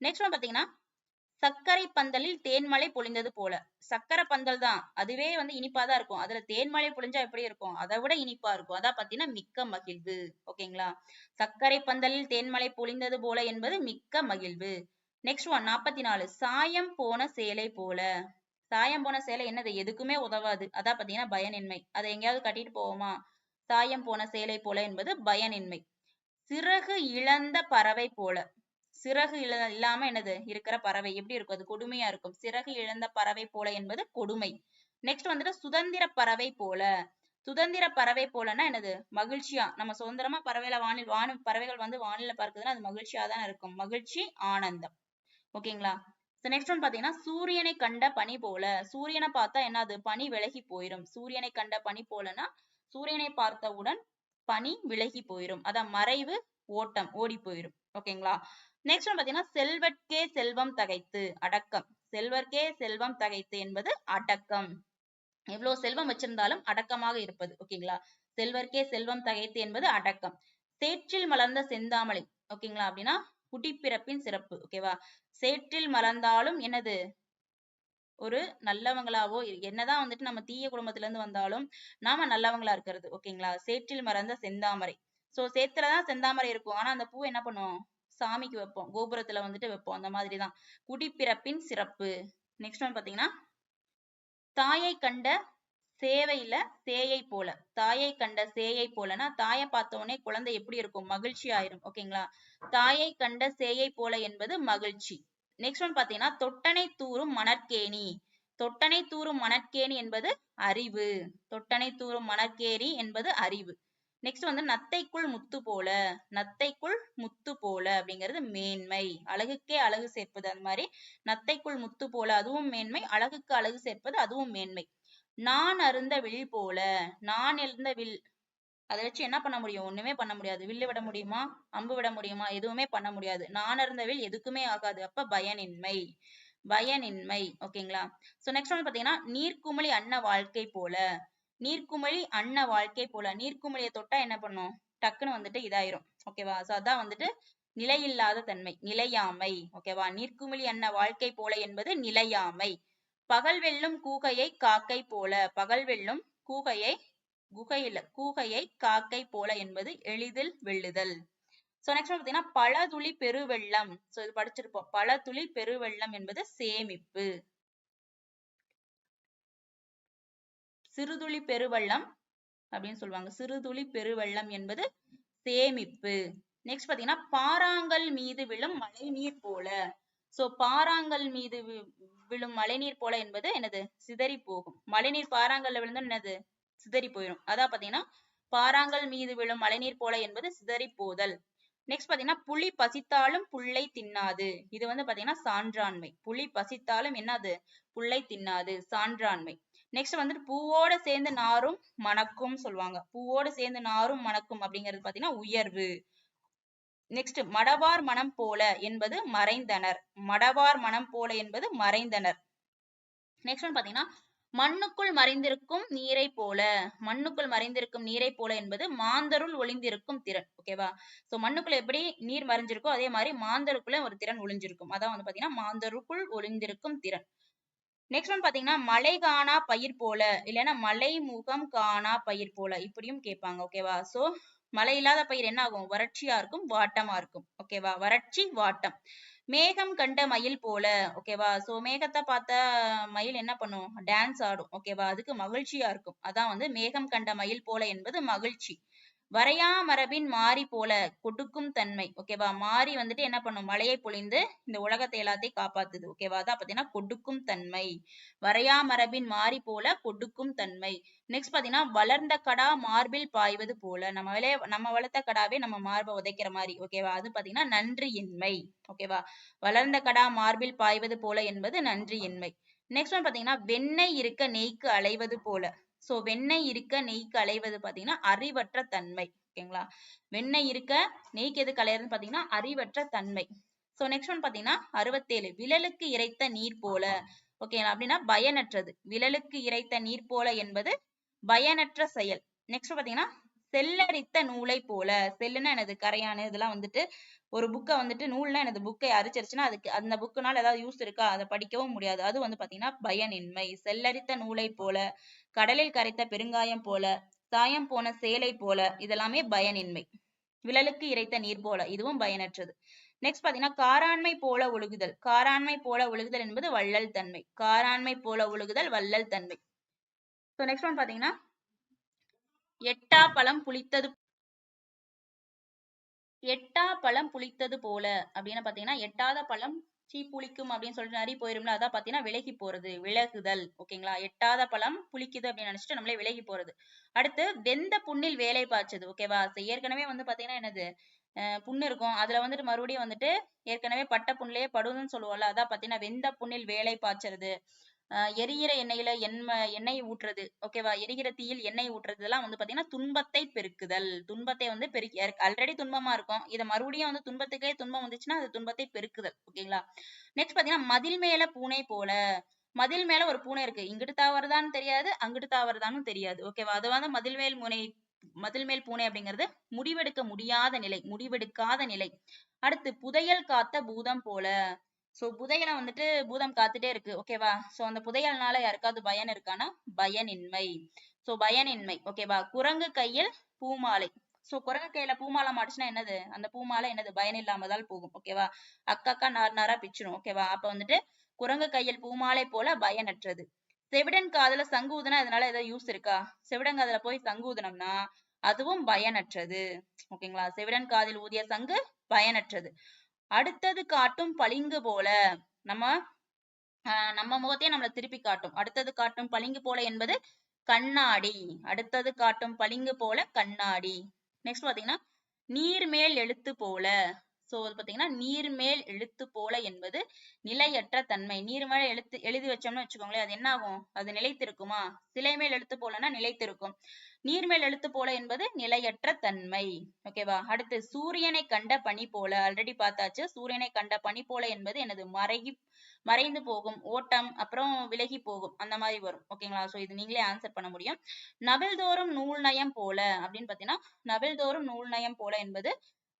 நெக்ஸ்ட் ஒன் பாத்தீங்கன்னா சர்க்கரை பந்தலில் தேன்மலை பொழிந்தது போல. சர்க்கரை பந்தல் தான். அதுவே வந்து இனிப்பா தான் இருக்கும். அதுல தேன்மலை பொழிஞ்சா எப்படி இருக்கும்? அதை விட இனிப்பா இருக்கும். அதான் பாத்தீங்கன்னா மிக்க மகிழ்வு. ஓகேங்களா? சர்க்கரை பந்தலில் தேன்மலை பொழிந்தது போல என்பது மிக்க மகிழ்வு. நெக்ஸ்ட் ஒன் நாற்பத்தி நாலு சாயம் போன சேலை போல. சாயம் போன சேலை என்னது? எதுக்குமே உதவாது. அதான் பாத்தீங்கன்னா பயனின்மை. அதை எங்கேயாவது கட்டிட்டு போவோமா? சாயம் போன சேலை போல என்பது பயனின்மை. சிறகு இழந்த பறவை போல. சிறகு இழ இல்லாம என்னது? இருக்கிற பறவை. எப்படி இருக்கும்? அது கொடுமையா இருக்கும். சிறகு இழந்த பறவை போல என்பது கொடுமை. நெக்ஸ்ட் வந்துட்டு சுதந்திர பறவை போல. சுதந்திர பறவை போலன்னா என்னது? மகிழ்ச்சியா. நம்ம சுதந்திரமா பறவையில வானில் வான பறவைகள் வந்து வானில பறக்குதுன்னா அது மகிழ்ச்சியா தான் இருக்கும். மகிழ்ச்சி ஆனந்தம். ஓகேங்களா? நெக்ஸ்ட் ஒன் பாத்தீங்கன்னா சூரியனை கண்ட பனி போல. சூரியனை பார்த்தா என்னது? பனி விலகி போயிடும் சூரியனை கண்ட பனி போலன்னா சூரியனை பார்த்தவுடன் பனி விலகி போயிடும் அதான் மறைவு ஓட்டம் ஓடி போயிடும் ஓகேங்களா? நெக்ஸ்ட் ஒன் பாத்தீங்கன்னா செல்வர்க்கே செல்வம் தகைத்து அடக்கம். செல்வர்க்கே செல்வம் தகைத்து என்பது அடக்கம். எவ்வளவு செல்வம் வச்சிருந்தாலும் அடக்கமாக இருப்பது ஓகேங்களா? செல்வர்க்கே செல்வம் தகைத்து என்பது அடக்கம். சேற்றில் மலர்ந்த செந்தாமலை ஓகேங்களா? அப்படின்னா குடிப்பிறப்பின் சிறப்பு ஓகேவா? சேற்றில் மலர்ந்தாலும் என்னது? ஒரு நல்லவங்களாவோ என்னதான் வந்துட்டு நம்ம தீய குடும்பத்துல இருந்து வந்தாலும் நாம நல்லவங்களா இருக்கிறது ஓகேங்களா? சேற்றில் மறந்த செந்தாமரை. சோ சேத்துலதான் செந்தாமரை இருக்கும். ஆனா அந்த பூ என்ன பண்ணுவோம் சாமிக்கு வைப்போம். கோபுரத்துல வந்துட்டு வைப்போம். அந்த மாதிரிதான். குடிப்பிறப்பின் சிறப்பு. நெக்ஸ்ட் ஒன் பாத்தீங்கன்னா தாயை கண்ட சேவையில சேயை போல. தாயை கண்ட சேயை போலனா தாயை பார்த்த உடனே குழந்தை எப்படி இருக்கும்? மகிழ்ச்சி ஆயிரும். ஓகேங்களா தாயை கண்ட சேயை போல என்பது மகிழ்ச்சி. நெக்ஸ்ட் ஒன் பாத்தீங்கன்னா தொட்டனை தூரும் மணற்கேணி. தொட்டனை தூரும் மணற்கேணி என்பது அறிவு. தொட்டனை தூரும் மணற்கேணி என்பது அறிவு. நெக்ஸ்ட் வந்து நத்தைக்குள் முத்து போல நத்தைக்குள் முத்து போல அப்படிங்கிறது மேன்மை. அழகுக்கே அழகு சேர்ப்பது அந்த மாதிரி நத்தைக்குள் முத்து போல அதுவும் மேன்மை. அழகுக்கு அழகு சேர்ப்பது அதுவும் மேன்மை. நான் அருந்த வில் போல நான் எழுந்த வில். அதை வச்சு என்ன பண்ண முடியும்? ஒண்ணுமே பண்ண முடியாது. வில்லு விட முடியுமா? அம்பு விட முடியுமா? எதுவுமே பண்ண முடியாது. நான் அருந்த வில் எதுக்குமே ஆகாது. அப்ப பயனின்மை. பயனின்மை. ஓகேங்களா சோ நெக்ஸ்ட் வந்து பாத்தீங்கன்னா நீர்க்குமிழி அன்ன வாழ்க்கை போல. நீர்க்குமிழி அன்ன வாழ்க்கை போல. நீர்க்குமிழியை தொட்டா என்ன பண்ணும்? டக்குன்னு வந்துட்டு இதாயிரும். ஓகேவா சோ அதான் வந்துட்டு நிலையில்லாத தன்மை. நிலையாமை. ஓகேவா நீர்க்குமிழி அன்ன வாழ்க்கை போல என்பது நிலையாமை. பகல் வெல்லும் கூகையை காக்கை போல. பகல் வெல்லும் கூகையை குகையில கூகையை காக்கை போல என்பது எளிதில் வெல்லுதல். சோ நெக்ஸ்ட் பாத்தீங்கன்னா பழதுளி பெருவெள்ளம். சோ இது படிச்சிருப்போம். பழதுளி பெருவெள்ளம் என்பது சேமிப்பு. சிறுதுளி பெருவெள்ளம் அப்படின்னு சொல்லுவாங்க. சிறுதுளி பெருவெள்ளம் என்பது சேமிப்பு. நெக்ஸ்ட் பாத்தீங்கன்னா பாறாங்கல் மீது விழும் மழைநீர் போல. சோ பாறாங்கல் மீது வி- விழும் மழைநீர் போல என்பது என்னது? சிதறி போகும். மழைநீர் பாறாங்கல்ல விழுந்தா என்னது? சிதறி போயிடும் அதான் பாத்தீங்கன்னா பாறாங்கல் மீது விழும் மழைநீர் போல என்பது சிதறி போதல். நெக்ஸ்ட் பாத்தீங்கன்னா புலி பசித்தாலும் புல்லை தின்னாது. இது வந்து பாத்தீங்கன்னா சான்றாண்மை. புலி பசித்தாலும் என்னது? புல்லை தின்னாது. சான்றாண்மை. நெக்ஸ்ட் வந்துட்டு பூவோட சேர்ந்து நாரும் மணக்கும் சொல்லுவாங்க. பூவோட சேர்ந்து நாரும் மணக்கும் அப்படிங்கிறது பாத்தீங்கன்னா உயர்வு. நெக்ஸ்ட் மடவார் மனம் போல என்பது மறைந்தனர். மடவார் மனம் போல என்பது மறைந்தனர். நெக்ஸ்ட் ஒன் பாத்தீங்கன்னா மண்ணுக்குள் மறைந்திருக்கும் நீரை போல. மண்ணுக்குள் மறைந்திருக்கும் நீரை போல என்பது மாந்தருள் ஒளிந்திருக்கும் திறன். ஓகேவா சோ மண்ணுக்குள்ள எப்படி நீர் மறைஞ்சிருக்கோ அதே மாதிரி மாந்தருக்குள்ள ஒரு திறன் ஒளிஞ்சிருக்கும். அதான் வந்து பாத்தீங்கன்னா மாந்தருக்குள் ஒளிந்திருக்கும் திறன். நெக்ஸ்ட் ஒன் பாத்தீங்கன்னா மலை காணா பயிர் போல இல்லைன்னா மலை முகம் காணா பயிர் போல இப்படியும் கேட்பாங்க ஓகேவா சோ மழை இல்லாத பயிர் என்ன ஆகும்? வறட்சியா இருக்கும் வாட்டமா இருக்கும் ஓகேவா வறட்சி வாட்டம். மேகம் கண்ட மயில் போல ஓகேவா சோ மேகத்தை பார்த்த மயில் என்ன பண்ணும்? டான்ஸ் ஆடும் ஓகேவா அதுக்கு மகிழ்ச்சியா இருக்கும். அதான் வந்து மேகம் கண்ட மயில் போல என்பது மகிழ்ச்சி. வரையா மரபின் மாறி போல கொடுக்கும் தன்மை ஓகேவா மாறி வந்துட்டு என்ன பண்ணும்? மழையை பொழிந்து இந்த உலகத்தை எல்லாத்தையும் காப்பாத்துது ஓகேவா அதான் பாத்தீங்கன்னா கொடுக்கும் தன்மை. வரையா மரபின் மாறி போல கொடுக்கும் தன்மை. நெக்ஸ்ட் பாத்தீங்கன்னா வளர்ந்த கடா மார்பில் பாய்வது போல. நம்ம விளைய நம்ம வளர்த்த கடாவே நம்ம மார்பை உதைக்கிற மாதிரி ஓகேவா அது பாத்தீங்கன்னா நன்றியின்மை ஓகேவா வளர்ந்த கடா மார்பில் பாய்வது போல என்பது நன்றியின்மை. நெக்ஸ்ட் ஒன் பாத்தீங்கன்னா வெண்ணெய் இருக்க நெய்க்கு அலைவது போல. சோ வெண்ணெய் இருக்க நெய் அலைவது பாத்தீங்கன்னா அறிவற்ற தன்மை ஓகேங்களா வெண்ணெய் இருக்க நெய்க்கு எது கலையறதுன்னு பாத்தீங்கன்னா அறிவற்ற தன்மை. சோ நெக்ஸ்ட் ஒன் பாத்தீங்கன்னா அறுபத்தேழு விழலுக்கு இறைத்த நீர் போல ஓகேங்களா அப்படின்னா பயனற்றது. விழலுக்கு இறைத்த நீர் போல என்பது பயனற்ற செயல். நெக்ஸ்ட் பாத்தீங்கன்னா செல்லரித்த நூலை போல. செல்லுன்னா எனது கரையானு. இதெல்லாம் வந்துட்டு ஒரு புக்கை வந்துட்டு நூல்னா எனது புக்கை அரிச்சிருச்சுன்னா அதுக்கு அந்த புக்குனால ஏதாவது யூஸ் இருக்கா? அதை படிக்கவும் முடியாது. அது வந்து பாத்தீங்கன்னா பயனின்மை. செல்லரித்த நூலை போல கடலில் கரைத்த பெருங்காயம் போல சாயம் போன சேலை போல இதெல்லாமே பயனின்மை. விழலுக்கு இறைத்த நீர் போல இதுவும் பயனற்றது. நெக்ஸ்ட் பாத்தீங்கன்னா காராண்மை போல ஒழுகுதல். காராண்மை போல ஒழுகுதல் என்பது வள்ளல் தன்மை. காராண்மை போல ஒழுகுதல் வள்ளல் தன்மை. ஸோ நெக்ஸ்ட் ஒன் பாத்தீங்கன்னா எட்டா பழம் புளித்தது எட்டா பழம் புளித்தது போல. அப்படின்னு பாத்தீங்கன்னா எட்டாத பழம் சீ புளிக்கும் அப்படின்னு சொல்லிட்டு நிறைய போயிரும்ல. அதான் பாத்தீங்கன்னா விலகி போறது விலகுதல். ஓகேங்களா எட்டாத பழம் புளிக்குது அப்படின்னு நினைச்சிட்டு நம்மளே விலகி போறது. அடுத்து வெந்த புண்ணில் வேலை பாய்ச்சது. ஓகேவா ஏற்கனவே வந்து பாத்தீங்கன்னா என்னது? புண்ணு இருக்கும். அதுல வந்துட்டு மறுபடியும் வந்துட்டு ஏற்கனவே பட்ட புண்ணிலேயே படுதுன்னு சொல்லுவோம்ல. அதான் பாத்தீங்கன்னா வெந்த புண்ணில் வேலை பாய்ச்சறது. எரிகிற எண்ணெயில எண்ணெ எண்ணெய் ஊற்றுறது ஓகேவா எரிகிற தீயில் எண்ணெய் ஊற்றுறது எல்லாம் வந்து பாத்தீங்கன்னா துன்பத்தை பெருக்குதல். துன்பத்தை வந்து பெருக்கி ஆல்ரெடி துன்பமா இருக்கும். இதை மறுபடியும் வந்து துன்பத்துக்கே துன்பம் வந்துச்சுன்னா அது துன்பத்தை பெருக்குதல் ஓகேங்களா நெக்ஸ்ட் பாத்தீங்கன்னா மதில் மேல பூனை போல. மதில் மேல ஒரு பூனை இருக்கு. இங்கிட்டு தாவறதான்னு தெரியாது அங்கிட்டு தாவறதான்னு தெரியாது ஓகேவா அது வந்து மதில் மேல் முனை மதில் மேல் பூனை அப்படிங்கிறது முடிவெடுக்க முடியாத நிலை முடிவெடுக்காத நிலை. அடுத்து புதையல் காத்த பூதம் போல. சோ புதையலை வந்துட்டு பூதம் காத்துட்டே இருக்கு. ஓகேவா சோ அந்த புதையல்னால யாருக்காவது பயன் இருக்கானா? பயனின்மை. சோ பயனின்மை. ஓகேவா குரங்கு கையில் பூமாலை. சோ குரங்கு கையில பூமாலை மாட்டுச்சுன்னா என்னது? அந்த பூமாலை என்னது? பயன் இல்லாமதால் போகும். ஓகேவா அக்கா நார் நாரா பிச்சிடும் ஓகேவா அப்ப வந்துட்டு குரங்கு கையில் பூமாலை போல பயனற்றது. செவிடன் காதுல சங்கு ஊதுனா அதனால ஏதாவது யூஸ் இருக்கா? செவிடன் காதுல போய் சங்கு ஊதுனோம்னா அதுவும் பயனற்றது. ஓகேங்களா செவிடன் காதில் ஊதிய சங்கு பயனற்றது. அடுத்தது காட்டும் பளிங்கு போல. நம்ம நம்ம முகத்தையே நம்மளை திருப்பி காட்டும். அடுத்தது காட்டும் பளிங்கு போல என்பது கண்ணாடி. அடுத்தது காட்டும் பளிங்கு போல கண்ணாடி. நெக்ஸ்ட் பாத்தீங்கன்னா நீர்மேல் எழுத்து போல. சோ அது பாத்தீங்கன்னா நீர்மேல் எழுத்து போல என்பது நிலையற்ற தன்மை. நீர் மேல எழுத்து எழுதி வச்சோம்னு வச்சுக்கோங்களேன் அது என்ன ஆகும் அது நிலைத்திருக்குமா? சிலை மேல் எழுத்து போலன்னா நிலைத்திருக்கும். நீர்மேல் எழுத்து போல என்பது நிலையற்ற தன்மை. ஓகேவா அடுத்து சூரியனை கண்ட பனி போல. ஆல்ரெடி பார்த்தாச்சு. சூரியனை கண்ட பனி போல என்பது எனது மறைகி மறைந்து போகும் ஓட்டம் அப்புறம் விலகி போகும். அந்த மாதிரி வரும். ஓகேங்களா சோ இது நீங்களே ஆன்சர் பண்ண முடியும். நவில்தோறும் நூல் நயம் போல அப்படின்னு பாத்தீங்கன்னா நவில்தோறும் நூல் நயம் போல என்பது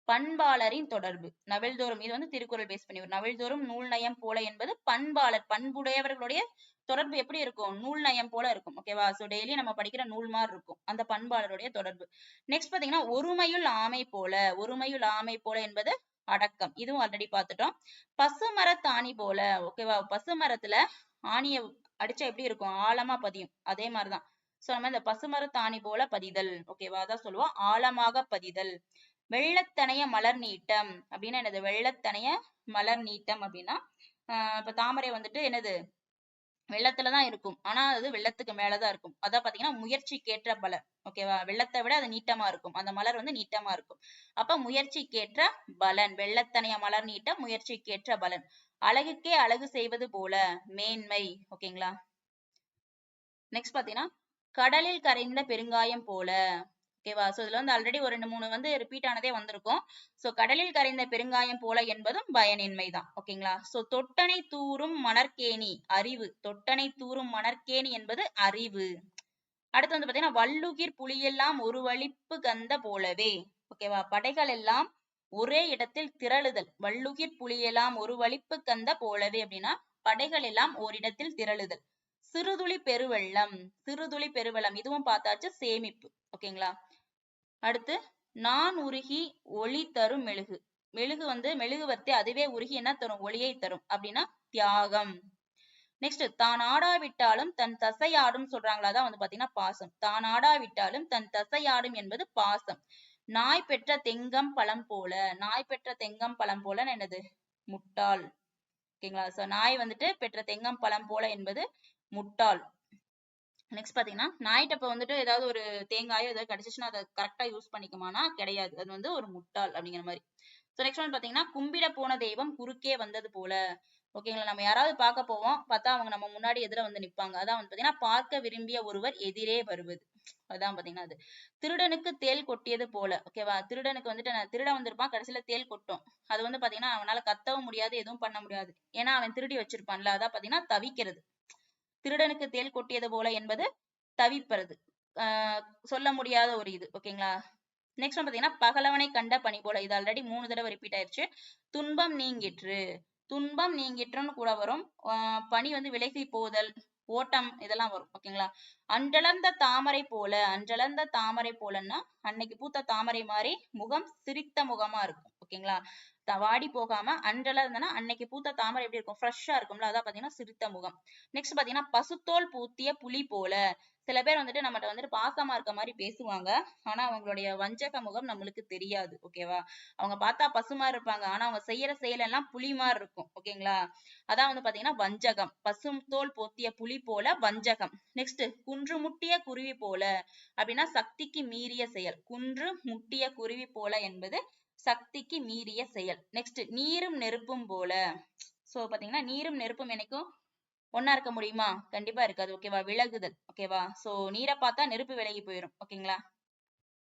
பண்பாளரின் தொடர்பு. நவில்தோறும் இது வந்து திருக்குறள் பேஸ் பண்ணி வரும் நவில்தோறும் நூல் நயம் போல என்பது பண்பாளர் பண்புடையவர்களுடைய தொடர்பு எப்படி இருக்கும்? நூல் நயம் போல இருக்கும். ஓகேவா சோ டெய்லி நம்ம படிக்கிற நூல் மாதிரி இருக்கும். அந்த பண்பாளருடைய தொடர்பு. நெக்ஸ்ட் பாத்தீங்கன்னா ஒருமையுள் ஆமை போல ஒருமையுள் ஆமை போல என்பது அடக்கம். இதுவும் ஆல்ரெடி பார்த்துட்டோம். பசுமரத்தாணி போல ஓகேவா பசுமரத்துல ஆணிய அடிச்சா எப்படி இருக்கும்? ஆழமா பதியும். அதே மாதிரிதான். சோ நம்ம இந்த பசுமரத்தாணி போல பதிதல். ஓகேவா அதான் சொல்லுவோம். ஆழமாக பதிதல். வெள்ளத்தனைய மலர் நீட்டம் அப்படின்னா என்னது? வெள்ளத்தனைய மலர் நீட்டம் அப்படின்னா இப்ப தாமரை வந்துட்டு என்னது? வெள்ளத்துலதான் இருக்கும். ஆனா அது வெள்ளத்துக்கு மேலதான் இருக்கும். அதான் பாத்தீங்கன்னா முயற்சிக்கேற்ற மலர் ஓகேவா வெள்ளத்தை விட அது நீட்டமா இருக்கும். அந்த மலர் வந்து நீட்டமா இருக்கும். அப்ப முயற்சிக்கேற்ற பலன். வெள்ளத்தனைய மலர் நீட்ட முயற்சிக்கேற்ற பலன். அழகுக்கே அழகு செய்வது போல மேன்மை. ஓகேங்களா நெக்ஸ்ட் பாத்தீங்கன்னா கடலில் கரைந்த பெருங்காயம் போல ஓகேவா? சோ இதுல வந்து ஆல்ரெடி ஒரு ரெண்டு மூணு வந்து ரிப்பீட் ஆனதே வந்திருக்கும். சோ கடலில் கரைந்த பெருங்காயம் போல என்பதும் பயனின்மை தான். ஓகேங்களா? சோ தொட்டனை தூறும் மணற்கேணி அறிவு. தொட்டனை தூறும் மணற்கேணி என்பது அறிவு. அடுத்து வந்து பாத்தீங்கன்னா வள்ளுகிர் புலியெல்லாம் ஒரு வலிப்பு கந்த போலவே. ஓகேவா? படைகள் எல்லாம் ஒரே இடத்தில் திரளுதல். வள்ளுகிர் புலியெல்லாம் ஒரு வலிப்பு கந்த போலவே அப்படின்னா படைகள் எல்லாம் ஓரிடத்தில் திரளுதல். சிறுதுளி பெருவெள்ளம். சிறுதுளி பெருவெள்ளம். இதுவும் பார்த்தாச்சு சேமிப்பு. ஓகேங்களா? அடுத்து நான் உருகி ஒளி தரும் மெழுகு. மெழுகு வந்து மெழுகுவர்த்தி அதுவே உருகி என்ன தரும்? ஒளியை தரும். அப்படின்னா தியாகம். நெக்ஸ்ட் தான் ஆடாவிட்டாலும் தன் தசையாடும் சொல்றாங்களா? தான் வந்து பாத்தீங்கன்னா பாசம். தான் ஆடாவிட்டாலும் தன் தசையாடும் என்பது பாசம். நாய் பெற்ற தெங்கம் பழம் போல. நாய் பெற்ற தெங்கம் பழம் போல என்னது? முட்டாள். ஓகேங்களா? சோ நாய் வந்துட்டு பெற்ற தெங்கம் பழம் போல என்பது முட்டாள். நெக்ஸ்ட் பாத்தீங்கன்னா நாய்கிட்ட இப்ப வந்துட்டு ஏதாவது ஒரு தேங்காயோ ஏதாவது கிடைச்சிச்சுன்னா அதை கரெக்டா யூஸ் பண்ணிக்குமானா கிடையாது. அது வந்து ஒரு முட்டாள் அப்படிங்கிற மாதிரி. ஸோ நெக்ஸ்ட் வந்து பாத்தீங்கன்னா கும்பிட போன தெய்வம் குறுக்கே வந்தது போல. ஓகேங்களா நம்ம யாராவது பார்க்க போவோம் பார்த்தா அவங்க நம்ம முன்னாடி எதிர வந்து நிப்பாங்க. அதான் வந்து பாத்தீங்கன்னா பார்க்க விரும்பிய ஒருவர் எதிரே வருவது. அதான் பாத்தீங்கன்னா அது. திருடனுக்கு தேள் கொட்டியது போல. ஓகேவா திருடனுக்கு வந்துட்டு நான் திருட வந்திருப்பான் கடைசியில தேள் கொட்டும். அது வந்து பாத்தீங்கன்னா அவனால கத்தவும் முடியாது எதுவும் பண்ண முடியாது. ஏன்னா அவன் திருடி வச்சிருப்பான்ல அதான் பாத்தீங்கன்னா தவிக்கிறது. திருடனுக்கு தேள் கொட்டியது போல என்பது தவிப்பறது சொல்ல முடியாத ஒரு இது ஓகேங்களா? நெக்ஸ்ட் பாத்தீங்கன்னா பகலவனை கண்ட பனி போல. இது ஆல்ரெடி மூணு தடவை ரிப்பீட் ஆயிருச்சு. துன்பம் நீங்கிற்று. துன்பம் நீங்கிற்றுன்னு கூட வரும். ஆஹ் பனி வந்து விலகி போதல் ஓட்டம் இதெல்லாம் வரும் ஓகேங்களா? அன்றளந்த தாமரை போல அன்றளந்த தாமரை போலன்னா அன்னைக்கு பூத்த தாமரை மாதிரி முகம் சிரித்த முகமா இருக்கும் ஓகேங்களா? வாடி போகாம அன்றளர்ந்தனா அன்னைக்கு பூத்த தாமரை எப்படி இருக்கும்? ஃப்ரெஷ்ஷா இருக்கும்ல அதான் பாத்தீங்கன்னா சிரித்த முகம். நெக்ஸ்ட் பாத்தீங்கன்னா பசுத்தோல் பூத்திய புலி போல. சில பேர் வந்துட்டு நம்மகிட்ட வந்துட்டு பாசமா இருக்க மாதிரி பேசுவாங்க. ஆனா அவங்களுடைய வஞ்சக முகம் நம்மளுக்கு தெரியாது ஓகேவா அவங்க பார்த்தா பசு மாதிரி இருப்பாங்க. ஆனா அவங்க செய்யற செயல் எல்லாம் புலி மாதிரி இருக்கும் ஓகேங்களா அதான் வந்து பாத்தீங்கன்னா வஞ்சகம். பசும் தோல் போத்திய புலி போல வஞ்சகம். நெக்ஸ்ட் குன்று முட்டிய குருவி போல. அப்படின்னா சக்திக்கு மீறிய செயல். குன்று முட்டிய குருவி போல என்பது சக்திக்கு மீறிய செயல். நெக்ஸ்ட் நீரும் நெருப்பும் போல. சோ பாத்தீங்கன்னா நீரும் நெருப்பும் எனக்கும் ஒண்ணா இருக்க முடியுமா? கண்டிப்பா இருக்காது. ஓகேவா விலகுதல். ஓகேவா சோ நீரை பார்த்தா நெருப்பு விலகி போயிடும் ஓகேங்களா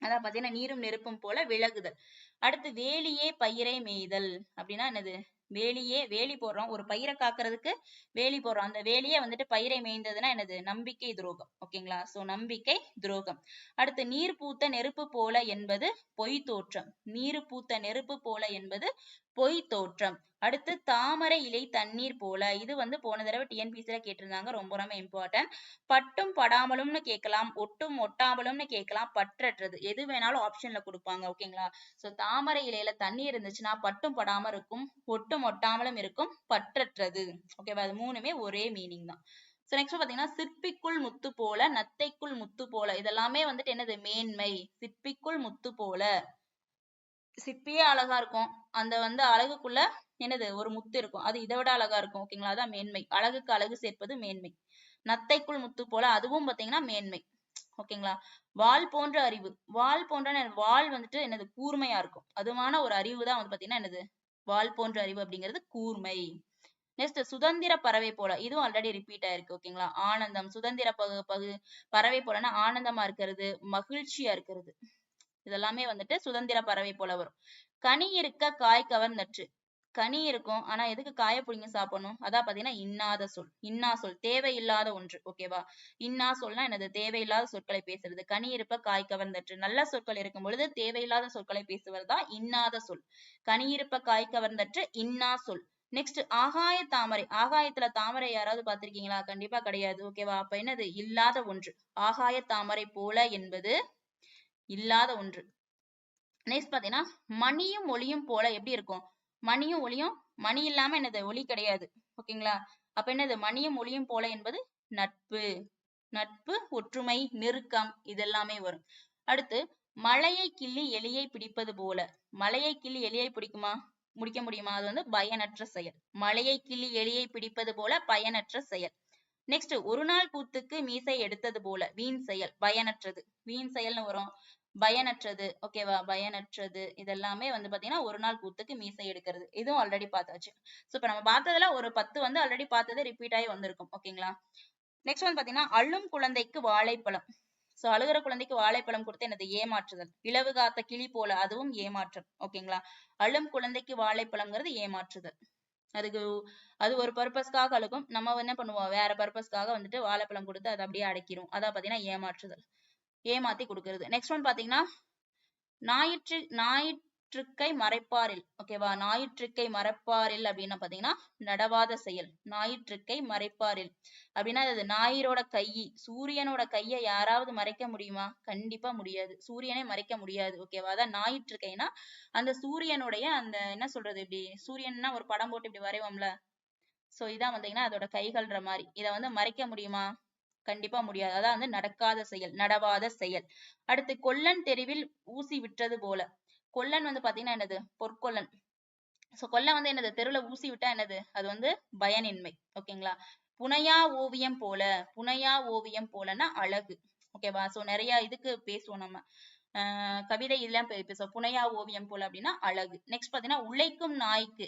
அதான் பாத்தீங்கன்னா நீரும் நெருப்பும் போல விலகுதல். அடுத்து வேலியே பயிரை மேய்தல். அப்படின்னா என்னது? வேலியே வேலி போடுறோம். ஒரு பயிரை காக்குறதுக்கு வேலி போடுறோம். அந்த வேலியே வந்துட்டு பயிரை மேய்ந்ததுன்னா என்னது? நம்பிக்கை துரோகம். ஓகேங்களா? சோ நம்பிக்கை துரோகம். அடுத்து நீர் பூத்த நெருப்பு போல என்பது பொய் தோற்றம். நீர் பூத்த நெருப்பு போல என்பது பொய் தோற்றம். அடுத்து தாமரை இலை தண்ணீர் போல. இது வந்து போன தடவை டிஎன்பிசில கேட்டிருந்தாங்க. ரொம்ப ரொம்ப இம்பார்ட்டன்ட் பட்டும் படாமலும்னு கேட்கலாம். ஒட்டும் ஒட்டாமலும்னு கேட்கலாம். பற்றற்றது. எது வேணாலும் ஆப்ஷன்ல கொடுப்பாங்க. ஓகேங்களா சோ தாமரை இலையில தண்ணீர் இருந்துச்சுன்னா பட்டும் படாம இருக்கும். ஒட்டும் ஒட்டாமலும் இருக்கும். பற்றற்றது. ஓகேவா அது மூணுமே ஒரே மீனிங் தான். சோ நெக்ஸ்ட் பாத்தீங்கன்னா சிற்பிக்குள் முத்து போல நத்தைக்குள் முத்து போல. இதெல்லாமே வந்துட்டு என்னது? மேன்மை. சிற்பிக்குள் முத்து போல. சிப்பியே அழகா இருக்கும். அந்த வந்து அழகுக்குள்ள என்னது? ஒரு முத்து இருக்கும். அது இதை விட அழகா இருக்கும் ஓகேங்களா? அதான் மேன்மை. அழகுக்கு அழகு சேர்ப்பது மேன்மை. நத்தைக்குள் முத்து போல அதுவும் பாத்தீங்கன்னா மேன்மை ஓகேங்களா? வாள் போன்ற அறிவு. வாள் போன்ற வால் வாள் வந்துட்டு என்னது? கூர்மையா இருக்கும். அதுமான ஒரு அறிவு தான் வந்து பாத்தீங்கன்னா என்னது? வாள் போன்ற அறிவு அப்படிங்கிறது கூர்மை. நெக்ஸ்ட் சுதந்திர பறவை போல. இதுவும் ஆல்ரெடி ரிப்பீட் ஆயிருக்கு ஓகேங்களா? ஆனந்தம். சுதந்திர பகு பகு பறவை போலன்னா ஆனந்தமா இருக்கிறது மகிழ்ச்சியா இருக்கிறது. இதெல்லாமே வந்துட்டு சுதந்திர பறவை போல வரும். கனி இருக்க காய் கவர்ந்தற்று கனி இருக்கும் ஆனா எதுக்கு காய புடிங்க சாப்பிடணும்? அதான் பாத்தீங்கன்னா இன்னாத சொல். இன்னா சொல். தேவையில்லாத ஒன்று ஓகேவா இன்னா சொல்னா என்னது? தேவையில்லாத சொற்களை பேசுறது. கனி இருப்ப காய் கவர்ந்தற்று நல்ல சொற்கள் இருக்கும் பொழுது தேவையில்லாத சொற்களை பேசுவது தான் இன்னாத சொல். கனி இருப்ப காய் கவர்ந்தற்று இன்னா சொல். நெக்ஸ்ட் ஆகாய தாமரை. ஆகாயத்துல தாமரை யாராவது பாத்திருக்கீங்களா? கண்டிப்பா கிடையாது ஓகேவா அப்ப என்னது? இல்லாத ஒன்று. ஆகாய தாமரை போல என்பது இல்லாத ஒன்று. நெக்ஸ்ட் பாத்தீங்கன்னா மணியும் ஒளியும் போல எப்படி இருக்கும்? மணியும் ஒளியும் மணி இல்லாம என்னது? ஒளி கிடையாது. ஓகேங்களா? அப்ப என்னது? மணியும் ஒளியும் போல என்பது நட்பு. நட்பு ஒற்றுமை நெருக்கம் இதெல்லாமே வரும். அடுத்து மலையை கிள்ளி எலியை பிடிப்பது போல. மலையை கிள்ளி எலியை பிடிக்குமா? முடிக்க முடியுமா? அது வந்து பயனற்ற செயல். மலையை கிள்ளி எலியை பிடிப்பது போல பயனற்ற செயல். நெக்ஸ்ட் ஒரு நாள் கூத்துக்கு மீசை எடுத்தது போல வீண் செயல் பயனற்றது. வீண் செயல்னு வரும். பயனற்றது ஓகேவா பயனற்றது. இதெல்லாமே வந்து பாத்தீங்கன்னா ஒரு நாள் கூத்துக்கு மீசை எடுக்கிறது. இதுவும் ஆல்ரெடி பார்த்தாச்சு. சோ இப்ப நம்ம பார்த்ததுல ஒரு பத்து வந்து ஆல்ரெடி பார்த்தது ரிப்பீட் ஆகி வந்திருக்கும். ஓகேங்களா நெக்ஸ்ட் வந்து பாத்தீங்கன்னா அள்ளும் குழந்தைக்கு வாழைப்பழம். சோ அழுகிற குழந்தைக்கு வாழைப்பழம் கொடுத்து என்னது? ஏமாற்றுதல். இலவு காத்த கிளி போல அதுவும் ஏமாற்றம். ஓகேங்களா அழும் குழந்தைக்கு வாழைப்பழம்ங்கிறது ஏமாற்றுதல். அதுக்கு அது ஒரு பர்பஸ்க்காக அழுகும் நம்ம என்ன பண்ணுவோம்? வேற பர்பஸ்க்காக வந்துட்டு வாழைப்பழம் கொடுத்து அதை அப்படியே அடைக்கிறோம் அதான் பாத்தீங்கன்னா ஏமாற்றுதல். ஏமாத்தி கொடுக்கறது. நெக்ஸ்ட் ஒன் பாத்தீங்கன்னா ஞாயிற்று ஞாயிற்று ஞாயிற்றுக்கை மறைப்பாரில் ஓகேவா ஞாயிற்றுக்கை மறைப்பாரில் அப்படின்னா பாத்தீங்கன்னா நடவாத செயல். ஞாயிற்றுக்கை மறைப்பாரில். அப்படின்னா அது ஞாயிறோட கை சூரியனோட கையை யாராவது மறைக்க முடியுமா? கண்டிப்பா முடியாது. சூரியனை மறைக்க முடியாது ஓகேவா அதான் ஞாயிற்றுக்கைனா அந்த சூரியனுடைய அந்த என்ன சொல்றது இப்படி சூரியன்னா ஒரு படம் போட்டு இப்படி வரைவோம்ல. சோ இதான் வந்தீங்கன்னா அதோட கைகள்ன்ற மாதிரி. இதை வந்து மறைக்க முடியுமா? கண்டிப்பா முடியாது. அதான் வந்து நடக்காத செயல் நடவாத செயல். அடுத்து கொல்லன் தெருவில் ஊசி விட்டது போல. கொல்லன் வந்து பாத்தீங்கன்னா என்னது? பொற்கொல்லன். சோ கொல்லன் வந்து என்னது? தெருவுல ஊசி விட்டா என்னது? அது வந்து பயனின்மை. ஓகேங்களா புனையா ஓவியம் போல புனையா ஓவியம் போலன்னா அழகு. ஓகேவா சோ நிறைய இதுக்கு பேசுவோம் நம்ம. கவிதை இதெல்லாம் பேசுவோம் புனையா ஓவியம் போல அப்படின்னா அழகு. நெக்ஸ்ட் பாத்தீங்கன்னா உழைக்கும் நாய்க்கு.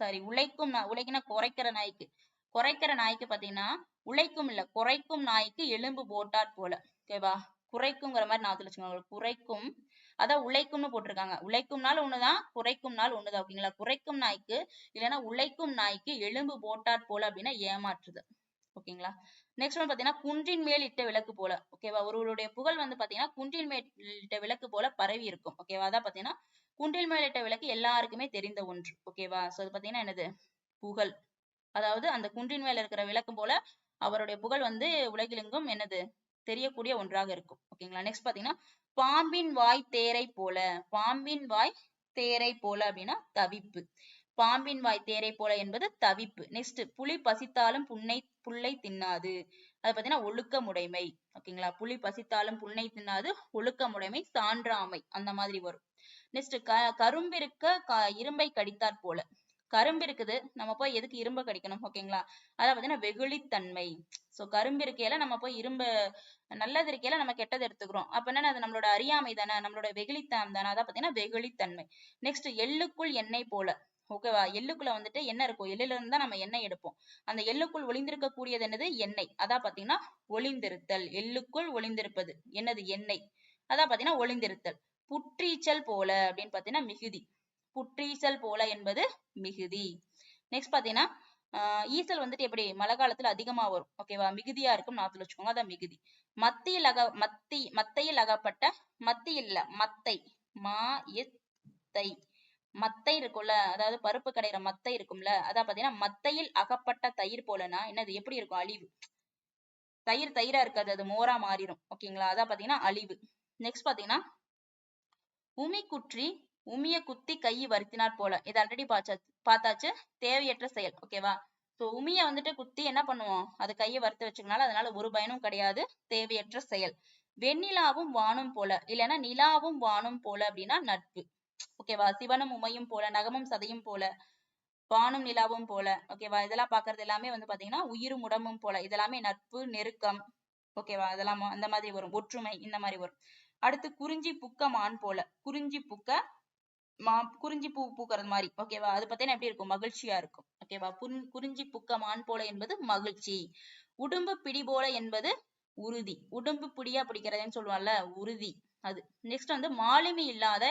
சாரி உழைக்கும் உழைக்குன்னா குறைக்கிற நாய்க்கு. குறைக்கிற நாய்க்கு பாத்தீங்கன்னா உழைக்கும் இல்ல குறைக்கும் நாய்க்கு எலும்பு போட்டாற் போல. ஓகேவா குறைக்குங்கிற மாதிரி நான் வச்சுக்கோங்க. குறைக்கும் அதான் உழைக்கும்னு போட்டிருக்காங்க. உழைக்கும் நாள் ஒண்ணுதான் குறைக்கும் நாள் ஒண்ணுதான் ஓகேங்களா? குறைக்கும் நாய்க்கு இல்லைன்னா உழைக்கும் நாய்க்கு எலும்பு போட்டாற் போல அப்படின்னா ஏமாற்றுது ஓகேங்களா? நெக்ஸ்ட் வந்து பாத்தீங்கன்னா குன்றின் மேல் இட்ட விளக்கு போல ஓகேவா? ஒருவருடைய புகழ் வந்து பாத்தீங்கன்னா குன்றின் மேல் இட்ட விளக்கு போல பரவி இருக்கும் ஓகேவா? அதான் பாத்தீங்கன்னா குன்றின் மேல் இட்ட விளக்கு எல்லாருக்குமே தெரிந்த ஒன்று ஓகேவா? சோ அது பாத்தீங்கன்னா என்னது? புகழ். அதாவது அந்த குன்றின் மேல இருக்கிற விளக்கு போல அவருடைய புகழ் வந்து உலகிலெங்கும் என்னது? தெரியக்கூடிய ஒன்றாக இருக்கும். ஓகேங்களா? நெக்ஸ்ட் பாத்தீங்கன்னா பாம்பின் வாய் தேரை போல. பாம்பின் வாய் தேரை போல அப்படின்னா தவிப்பு. பாம்பின் வாய் தேரை போல என்பது தவிப்பு. நெக்ஸ்ட் புலி பசித்தாலும் புன்னை புல்லை தின்னாது. அது பாத்தீங்கன்னா ஒழுக்கமுடைமை. ஓகேங்களா? புலி பசித்தாலும் புண்ணை தின்னாது ஒழுக்கமுடைமை சான்றாமை. அந்த மாதிரி வரும். நெக்ஸ்ட் க கரும்பிருக்க க இரும்பை கடித்தாற் போல. கரும்பு இருக்குது. நம்ம போய் எதுக்கு இரும்பை கடிக்கணும்? ஓகேங்களா அதாவது பாத்தீங்கன்னா வெகுளித்தன்மை. சோ கரும்பு இருக்கையில நம்ம போய் இரும்ப நல்லது இருக்கையில நம்ம கெட்டது எடுத்துக்கிறோம். அப்ப என்ன அது நம்மளோட அறியாமை தானே நம்மளோட வெகுளித்தனம் தானே. அதான் பாத்தீங்கன்னா வெகுளித்தன்மை. நெக்ஸ்ட் எள்ளுக்குள் எண்ணெய் போல. ஓகேவா எள்ளுக்குள்ள வந்துட்டு எண்ணெய் இருக்கும் எள்ளுல இருந்து தான் நம்ம எண்ணெய் எடுப்போம். அந்த எள்ளுக்குள் ஒளிந்திருக்க கூடியது என்னது? எண்ணெய். அதான் பாத்தீங்கன்னா ஒளிந்திருத்தல். எள்ளுக்குள் ஒளிந்திருப்பது. என்னது? எண்ணெய். அதான் பாத்தீங்கன்னா ஒளிந்திருத்தல். புற்றீச்சல் போல அப்படின்னு பாத்தீங்கன்னா மிகுதி. புற்றீசல் போல என்பது மிகுதி. நெக்ஸ்ட் பாத்தீங்கன்னா ஈசல் வந்துட்டு எப்படி? மழை காலத்துல அதிகமா வரும். ஓகேவா மிகுதியா இருக்கும். நாத்துல வச்சுக்கோங்க. அதான் மிகுதி. மத்தியில் அக மத்தி மத்தையில் அகப்பட்ட மத்தி இல்ல மத்தை. மா மத்தை இருக்கும்ல? அதாவது பருப்பு கடையிற மத்தை இருக்கும்ல? அதான் பாத்தீங்கன்னா மத்தையில் அகப்பட்ட தயிர் போலனா என்னது? எப்படி இருக்கும்? அழிவு. தயிர் தயிரா இருக்காது. அது மோரா மாறிடும் ஓகேங்களா அதான் பாத்தீங்கன்னா அழிவு. நெக்ஸ்ட் பாத்தீங்கன்னா உமி குற்றி உமிய குத்தி கையை வருத்தினார் போல. இது ஆல்ரெடி பார்த்தாச்சு பார்த்தாச்சு. தேவையற்ற செயல். ஓகேவா ஸோ உமிய வந்துட்டு குத்தி என்ன பண்ணுவோம்? அது கையை வறுத்து வச்சுக்கனால அதனால ஒரு பயனும் கிடையாது. தேவையற்ற செயல். வெண்ணிலாவும் வானும் போல. இல்லைன்னா நிலாவும் வானும் போல அப்படின்னா நட்பு. ஓகேவா சிவனும் உமையும் போல நகமும் சதையும் போல வானும் நிலாவும் போல. ஓகேவா இதெல்லாம் பாக்குறது எல்லாமே வந்து பாத்தீங்கன்னா உயிரும் உடம்பும் போல. இதெல்லாமே நட்பு நெருக்கம். ஓகேவா இதெல்லாம் அந்த மாதிரி வரும். ஒற்றுமை இந்த மாதிரி வரும். அடுத்து குறிஞ்சி புக்க மான் போல. குறிஞ்சி புக்க மா குறிஞ்சி பூ பூக்கிறது மாதிரி. ஓகேவா அது பார்த்தீங்கன்னா எப்படி இருக்கும்? மகிழ்ச்சியா இருக்கும். ஓகேவா புன் குறிஞ்சி புக்க மான் போல என்பது மகிழ்ச்சி. உடும்பு பிடி போல என்பது உறுதி. உடும்பு பிடியா பிடிக்கிறதுன்னு சொல்லுவாங்கல்ல உறுதி. அது. நெக்ஸ்ட் வந்து மாலுமி இல்லாத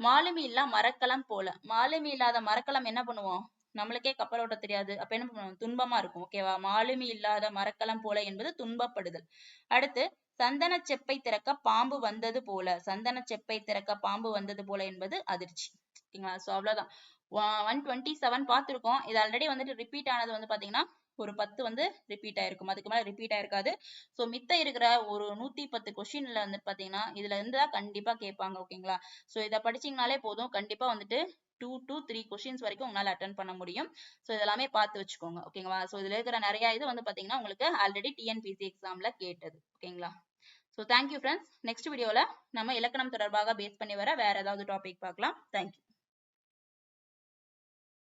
மாலுமி இல்லா மரக்கலம் போல. மாலுமி இல்லாத மரக்கலம் என்ன பண்ணுவோம்? நம்மளுக்கே கப்பல் ஓட்ட தெரியாது. அப்ப என்ன பண்ணுவோம்? துன்பமா இருக்கும். ஓகேவா மாலுமி இல்லாத மரக்கலம் போல என்பது துன்பப்படுதல். அடுத்து சந்தன செப்பை திறக்க பாம்பு வந்தது போல. சந்தன செப்பை திறக்க பாம்பு வந்தது போல என்பது அதிர்ச்சி. ஓகேங்களா? சோ அவ்வளவுதான். ஒன் டுவெண்ட்டி செவன் பார்த்திருக்கோம். இது ஆல்ரெடி வந்துட்டு ரிப்பீட் ஆனது வந்து பாத்தீங்கன்னா ஒரு பத்து வந்து ரிப்பீட் ஆயிருக்கும். அதுக்கு மேல ரிப்பீட் ஆயிருக்காது. சோ மித்த இருக்கிற ஒரு நூத்தி பத்து கொஸ்டின்ல வந்து பாத்தீங்கன்னா இதுல இருந்து தான் கண்டிப்பா கேட்பாங்க. ஓகேங்களா? சோ இதை படிச்சீங்கனாலே போதும். கண்டிப்பா வந்துட்டு டூ டு த்ரீ கொஸ்டின்ஸ் வரைக்கும் உங்களால அட்டன் பண்ண முடியும். ஸோ இதெல்லாமே பார்த்து வச்சுக்கோங்க. ஓகேங்களா? ஸோ இதுல இருக்கிற நிறைய இது வந்து பாத்தீங்கன்னா உங்களுக்கு ஆல்ரெடி டிஎன்பிசி எக்ஸாம்ல கேட்டது. ஓகேங்களா? ஸோ தேங்க்யூ ஃப்ரெண்ட்ஸ் நெக்ஸ்ட் வீடியோவில் நம்ம இலக்கணம் தொடர்பாக பேஸ் பண்ணி வர வேற ஏதாவது டாபிக் பார்க்கலாம். தேங்க்யூ